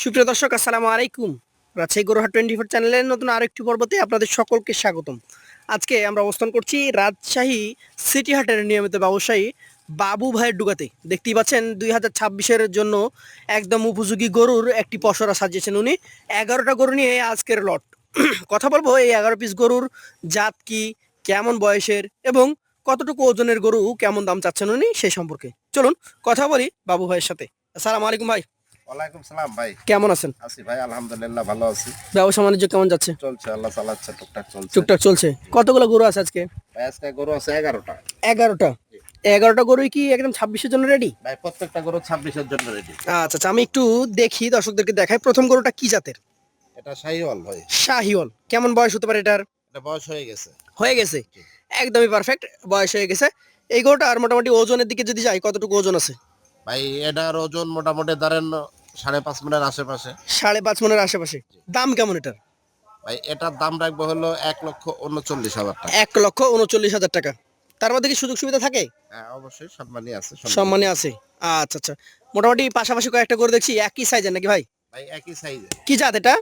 সুপ্রিয় দর্শক, আসসালামু আলাইকুম। রাজশাহী গরুহাট টোয়েন্টি ফোর চ্যানেলের নতুন আরেকটি পর্বতে আপনাদের সকলকে স্বাগতম। আজকে আমরা অবস্থান করছি রাজশাহী সিটি হাটের নিয়মিত ব্যবসায়ী বাবু ভাইয়ের ডুগাতে। দেখতেই পাচ্ছেন, দুই হাজার ছাব্বিশের জন্য একদম উপযোগী গরুর একটি পসরা সাজিয়েছেন উনি। এগারোটা গরু নিয়ে আজকের লট। কথা বলব, এই এগারো পিস গরুর জাত কি, কেমন বয়সের এবং কতটুকু ওজনের গরু, কেমন দাম চাচ্ছেন উনি সেই সম্পর্কে। চলুন, কথা বলি বাবু ভাইয়ের সাথে। আসসালামু আলাইকুম ভাই। ওয়ালাইকুম সালাম ভাই। কেমন আছেন? আছি ভাই আলহামদুলিল্লাহ ভালো আছি। ব্যবসা বাণিজ্য কেমন যাচ্ছে? চলছে আল্লাহ চালাচ্ছে টুকটাক চলছে। টুকটাক চলছে। কতগুলো গরু আছে আজকে? ভাই আজকে গরু আছে এগারোটা। এগারোটা? এগারোটা গরুই কি একদম ছাব্বিশের জন্য রেডি ভাই প্রত্যেকটা গরু ছাব্বিশের জন্য রেডি আচ্ছা আচ্ছা আমি একটু দেখি দর্শকদেরকে দেখাই। প্রথম গরুটা কি জাতের? এটা শাহিওয়াল ভাই। কেমন বয়স হতে পারে এটার? এটা বয়স হয়ে গেছে। হয়ে গেছে? একদমই পারফেক্ট বয়স হয়ে গেছে। এই গরুটা আর মোটামুটি ওজনের দিকে যদি যাই কতটুকু ওজন আছে? ভাই এটার ওজন মোটামুটি ধরেন সাড়ে পাঁচ মিটার আশেপাশে। সাড়ে পাঁচ মনের আশেপাশে। দাম কেমন এটার? ভাই এটার দাম রাখব হলো এক লক্ষ উনচল্লিশ হাজার টাকা। এক লক্ষ উনচল্লিশ হাজার টাকা। তার মধ্যে কি সুযোগ সুবিধা থাকে? হ্যাঁ অবশ্যই সম্মানই আছে সম্মান। সম্মানে আছে। আচ্ছা আচ্ছা। মোটামুটি পাশাপাশি কয়েকটা গরু দেখছি একই সাইজের নাকি ভাই? ভাই একই সাইজে কি জাত এটা?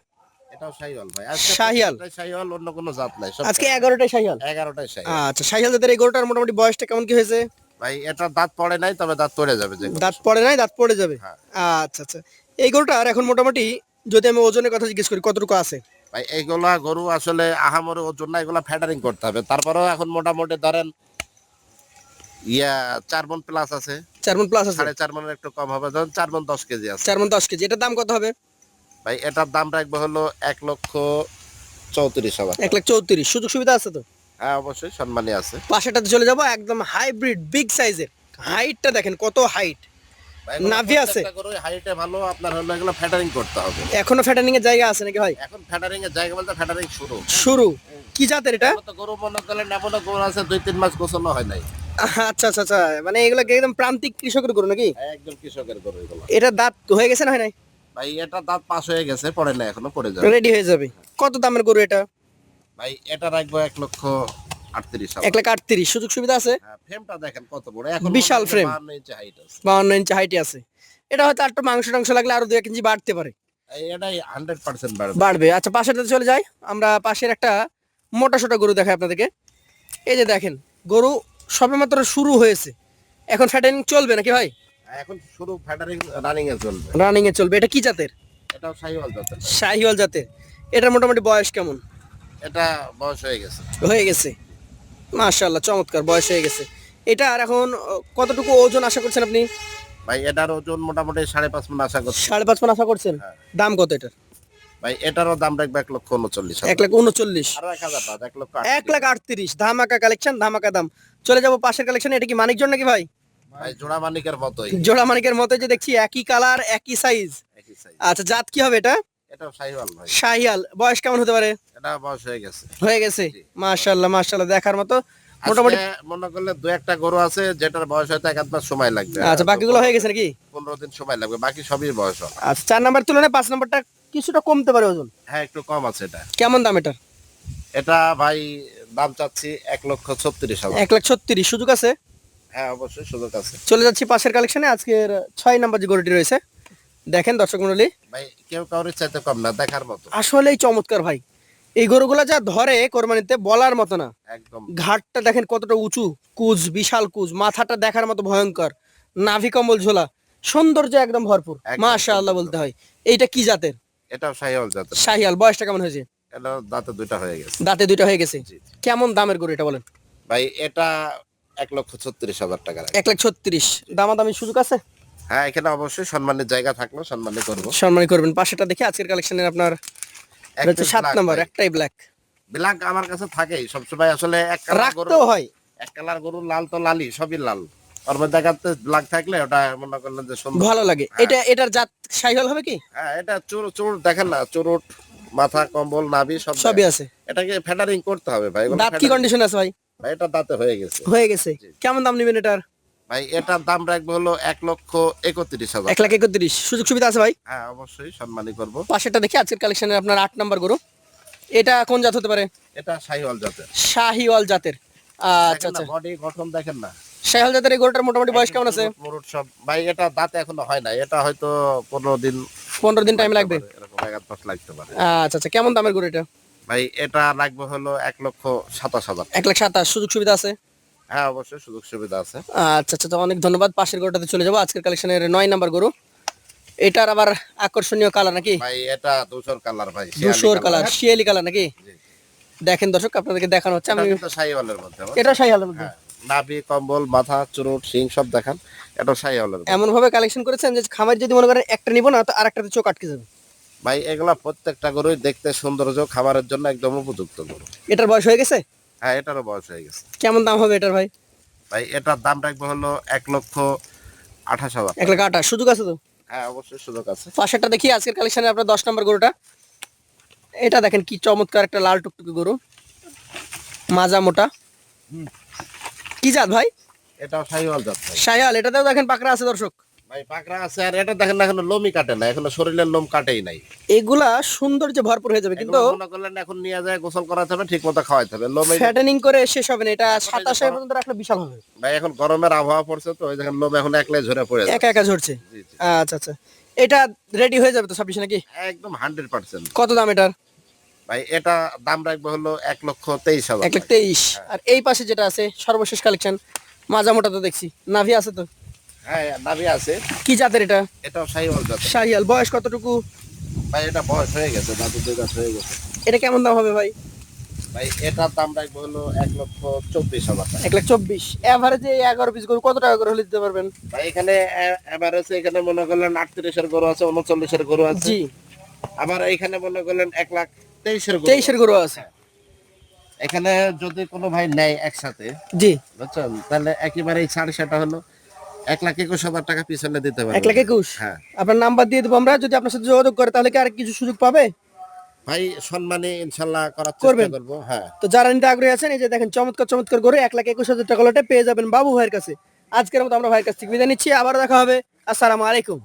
এটাও শাহিওয়াল ভাই। শাহিওয়াল? শাহিওয়াল অন্য কোনো জাত নাই আজকে এগারোটাই এগারোটাই আচ্ছা জাতের মোটামুটি বয়সটা কেমন কি হয়েছে? ভাই এটার দাঁত পড়ে নাই তবে দাঁত পড়ে যাবে দাঁত পড়ে নাই দাঁত পড়ে যাবে। হ্যাঁ। আচ্ছা আচ্ছা। এই গরুটার এখন মোটামুটি যদি আমি ওজনের কথা জিজ্ঞেস করি কতটুকু আছে? ভাই এইগুলা গরু আসলে আহামরি ওজন না এগুলা ফ্যাটারিং করতে হবে। তারপরেও এখন মোটামুটি ধরেন ইয়া চার মন প্লাস আছে। চার মন প্লাস আছে? সাড়ে চার মনের একটু কম হবে ধরেন চার মন দশ কেজি আছে। চার মন দশ কেজি। এটার দাম কত হবে? ভাই এটার দাম রাখবে হলো এক লক্ষ চৌত্রিশ হাজার এক লাখ চৌত্রিশ। সুযোগ সুবিধা আছে তো? হ্যাঁ অবশ্যই সম্মানী আছে। পাশেটাতে চলে যাব একদম হাইব্রিড বিগ সাইজের হাইটটা দেখেন কত হাইট নাভি আছে? প্রত্যেকটা গরুই হাইটে ভালো আপনার হলো এগুলো ফ্যাটারিং করতে হবে। এখনও ফ্যাটানিং এর জায়গা আছে নাকি ভাই? এখন ফ্যাটারিং এর জায়গা বলতে ফ্যাটারিং শুরু। শুরু। কি জাতের এটা? তো গরু মনে করলেন এমনও গরু আছে দুই তিন মাস গোসলও হয় নাই। আচ্ছা আচ্ছা আচ্ছা। মানে এগুলো একদম প্রান্তিক কৃষকের গরু নাকি? হ্যাঁ, একদম কৃষকের গরু এগুলো। এটা দাঁত হয়ে গেছে না হয় নাই? ভাই এটা দাঁত পাস হয়ে গেছে পড়ে না এখনও পড়ে যাবে। রেডি হয়ে যাবে। কত দামের গরু এটা? ভাই এটা রাখব এক লক্ষ এক লাখ আটত্রিশ সুযোগ সুবিধা আছে? ফ্রেমটা দেখেন কত বড়। এখন বিশাল frame। ইঞ্চি হাইট আছে। বাউন্ন ইঞ্চি হাইটে আছে। এটা হয়তো একটু মাংস টাংস লাগলে আরও দু এক ইঞ্চি বাড়তে পারে। এই এটাই হান্ড্রেড পার্সেন্ট বাড়বে। বাড়বে। আচ্ছা পাশেরটাতে চলে যাই। আমরা পাশের একটা মোটা সোটা গরু দেখাই আপনাদেরকে। এই যে দেখেন গরু সবেমাত্র শুরু হয়েছে। এখন ফ্যাটারিং চলবে নাকি ভাই? এখন শুরু ফ্যাটারিং রানিং এ চলবে। রানিং এ চলবে। এটা কি জাতের? এটাও শাহিওয়াল জাতের। শাহিওয়াল জাতের। এটার মোটামুটি বয়স কেমন? এটা বয়স হয়ে গেছে। হয়ে গেছে। মাশাল্লাহ চমৎকার বয়স হয়ে গেছে। এটা আর এখন কতটুকু ওজন আশা করছেন আপনি? ভাই এটার ওজন মোটামুটি সাড়ে পাঁচ মন আশা করছি। সাড়ে পাঁচ মন আশা করছেন? হ্যাঁ। দাম কত এটার? ভাই এটারও দাম রাখবে এক লক্ষ উনচল্লিশ এক লাখ উনচল্লিশ। এক লাখ আটত্রিশ ধামাকা কালেকশন ধামাকা দাম। চলে যাব পাশের কালেকশন এটা কি মানিকজন নাকি ভাই? ভাই জোড়া মানিকের মতোই। জোড়া মানিকের মতো যে দেখছি একই কালার একই সাইজ আচ্ছা জাত কি হবে এটা? এটাও শাহিওয়াল ভাই। শাহিয়াল বয়স কেমন হতে পারে? এটা বয়স হয়ে গেছে। হয়ে গেছে? মাশাল্লাহ মাশাল্লাহ দেখার মতো মোটামুটি মনে করলে দু একটা গরু আছে যেটার বয়স হয়তো এক আধ সময় লাগবে। আচ্ছা বাকিগুলো হয়ে গেছে নাকি? পনেরো দিন সময় লাগবে বাকি সবই বয়স আচ্ছা চার নাম্বার তুলনায় পাঁচ নাম্বারটা কিছুটা কমতে পারে ওজন। হ্যাঁ একটু কম আছে এটা। কেমন দাম এটা এটা ভাই দাম চাচ্ছি এক লক্ষ ছত্রিশ হাজার। এক লাখ ছত্রিশ সুযোগ আছে? হ্যাঁ অবশ্যই সুযোগ আছে। চলে যাচ্ছি পাশের কালেকশনে আজকের ছয় নাম্বার যে গরুটি রয়েছে দেখেন দর্শক মন্ডলী। ভাই কেউ কারোর চাইতে কম না দেখার মতো। আসলেই চমৎকার ভাই। এই গরুগুলা যা ধরে কোরবানিতে বলার মতো না। একদম। ঘাটটা দেখেন কতটা উঁচু কুজ বিশাল কুজ মাথাটা দেখার মতো ভয়ঙ্কর নাভি কম্বল ঝোলা সৌন্দর্য একদম ভরপুর। মাশাআল্লাহ বলতে হয়। এইটা কি জাতের? এটা শাহিয়াল জাতের। শাহিয়াল বয়সটা কেমন হয়েছে? এটা দাঁতে দুইটা হয়ে গেছে। দাঁতে দুইটা হয়ে গেছে? কেমন দামের গরু এটা বলেন? ভাই এটা এক লক্ষ ছত্রিশ হাজার টাকা। এক। লাখ ছত্রিশ। দামাদামি সুযোগ আছে? হ্যাঁ এখানে অবশ্যই সম্মানের জায়গা থাকল সম্মানই করব। সম্মানী করবেন। পাশেটা দেখে আজকের কালেকশনের আপনার এটা হচ্ছে সাত নাম্বার একটাই ব্ল্যাক ব্ল্যাক আমার কাছে থাকেই। সবসময় আসলে এক কালার গরু রাখতেও হয়। এক কালার গরু লাল তো লালই সবই লাল। ওর মধ্যে ব্ল্যাক থাকলে ওটা মনে করলেন যে সুন্দর। ভালো লাগে। হ্যাঁ। এটা এটার জাত শাহিয়াল হবে কি? হ্যাঁ এটা চুর চুর দেখেন না চুরুট মাথা কম্বল নাভি সব সবই আছে। এটাকে ফেডারিং করতে হবে ভাই এগুলো দাঁত কি কন্ডিশন আছে ভাই। ভাই এটা দাঁতে হয়ে গেছে। হয়ে গেছে। কেমন দাম নেবেন এটার? ভাই এটার দাম রাখবে হলো এক লক্ষ একত্রিশ হাজার। এক লাখ একত্রিশ। সুযোগ সুবিধা আছে ভাই? হ্যাঁ অবশ্যই সম্মানই করব। পাশেরটা দেখি আজকের কালেকশনের আপনার আট নাম্বার গরু। এটা কোন জাত হতে পারে? এটা শাহিওয়াল জাতের। শাহিওয়াল জাতের। আচ্ছা আচ্ছা। বডি গঠন দেখেন না। শাহিওয়াল জাতের এই গরুটার মোটামুটি বয়স কেমন আছে? মুরুট সব। ভাই এটা দাঁতে এখনও হয় না এটা হয়তো পনেরো দিন পনেরো দিন টাইম লাগবে? এরকম এক মাস লাগতে পারে। আচ্ছা আচ্ছা। কেমন দামের গরু এটা? ভাই এটা লাগবে হলো এক লক্ষ সাতাশ হাজার। এক লাখ সাতাশ। সুযোগ সুবিধা আছে? হ্যাঁ অবশ্যই সুযোগ সুবিধা আছে। আচ্ছা আচ্ছা তো অনেক ধন্যবাদ। পাশের গরুটাতে চলে যাব। আজকের কালেকশনের নয় নাম্বার গরু। এটার আবার আকর্ষণীয় কালার নাকি? ভাই এটা দুশোর কালার ভাই ধূসর কালার। শিয়ালি কালার নাকি? দেখেন দর্শক আপনাদেরকে দেখানো হচ্ছে। আমি মধ্যে। এটা মধ্যে। হ্যাঁ নাভি কম্বল মাথা চুরুট শিং সব দেখান। এটা সাইওয়ালের মধ্যে। এমন ভাবে কালেকশন করেছেন যে খামার যদি মনে করেন একটা নিবো না তো আর একটাতে চোখ আটকে যাবে। ভাই এগুলা প্রত্যেকটা গরুই দেখতে সৌন্দর্য খাবারের জন্য একদম উপযুক্ত গরু। এটার বয়স হয়ে গেছে? হ্যাঁ এটারও বয়স হয়ে গেছে। কেমন দাম হবে এটার ভাই? ভাই এটার দাম রাখব হলো এক লক্ষ আঠাশ হাজার এক লাখ আঠাশ। সুযোগ আছে তো? হ্যাঁ অবশ্যই সুযোগ আছে। পাশেরটা দেখি আজকের কালেকশনে আপনার দশ নম্বর গরুটা। এটা দেখেন কি চমৎকার একটা লাল টুকটুকি গরু। মাজা মোটা। কি জাত ভাই? সাইওয়াল যাচ্ছে ভাই। শায়াল এটাতেও দেখেন পাকড়া আছে দর্শক। ভাই পাকড়া আছে আর এটা দেখেন না লোমই কাটে না এখনও শরীরের লোম কাটেই নাই। এগুলা সৌন্দর্যে ভরপুর হয়ে যাবে কিন্তু মনে করলেন এখন নিয়ে যায় গোসল করাতে হবে ঠিক মতো খাওয়াইতে হবে। লোমে ফ্যাটেনিং করে শেষ হবে না এটা সাতাশে পর্যন্ত রাখলে বিশাল হবে। ভাই এখন গরমের আবহাওয়া পড়ছে তো ওই দেখেন লোম এখন একলাই ঝরে পড়ে একা একা ঝরছে? জি, জি। আচ্ছা আচ্ছা। এটা রেডি হয়ে যাবে তো ছাব্বিশে নাকি? একদম হান্ড্রেড পার্সেন্ট কত দাম এটার? ভাই এটা দাম রাখব হলো এক লক্ষ তেইশ হাজার এক তেইশ। আর এই পাশে যেটা আছে সর্বশেষ কালেকশন মাজা মোটা তো দেখছি নাভি আছে তো। হ্যাঁ নাভি আছে। কি জাতের এটা? এটাও বয়স কতটুকু? ভাই এটা বয়স হয়ে গেছে দাদু দুই দাঁত হয়ে গেছে। এটা কেমন দাম হবে ভাই? ভাই এটার দাম রাখব হলো এক লক্ষ চব্বিশ হাজার টাকা। এক লাখ চব্বিশ। এভারেজে এগারো পিস গরু কত টাকা করে হলে দিতে পারবেন? ভাই এখানে মনে করলেন আটত্রিশের গরু আছে উনচল্লিশের গরু আছে। জি। আবার এখানে মনে করলেন এক লাখ তেইশের তেইশের গরু আছে। এখানে যদি কোনো ভাই নেয় একসাথে জি। বুঝছেন? তাহলে একেবারে এই ছাড় সেটা হলো। এক লাখ একুশ হাজার টাকা দিতে পারব। এক লাখ একুশ? হ্যাঁ। আপনার নাম্বার দিয়ে দেবো আমরা যদি আপনার সাথে যোগাযোগ করে তাহলে কি আর কিছু সুযোগ পাবে? ভাই সম্মানে ইনশাল্লাহ করার করবেন? চেষ্টা করব হ্যাঁ। তো যারা নিতে আগ্রহী আছেন এই যে দেখেন চমৎকার চমৎকার করে এক লাখ একুশ হাজার টাকা লটে পেয়ে যাবেন বাবু ভাইয়ের কাছে। আজকের মতো আমরা ভাইয়ের কাছ থেকে বিদায় নিচ্ছি আবার দেখা হবে। আসসালামু আলাইকুম।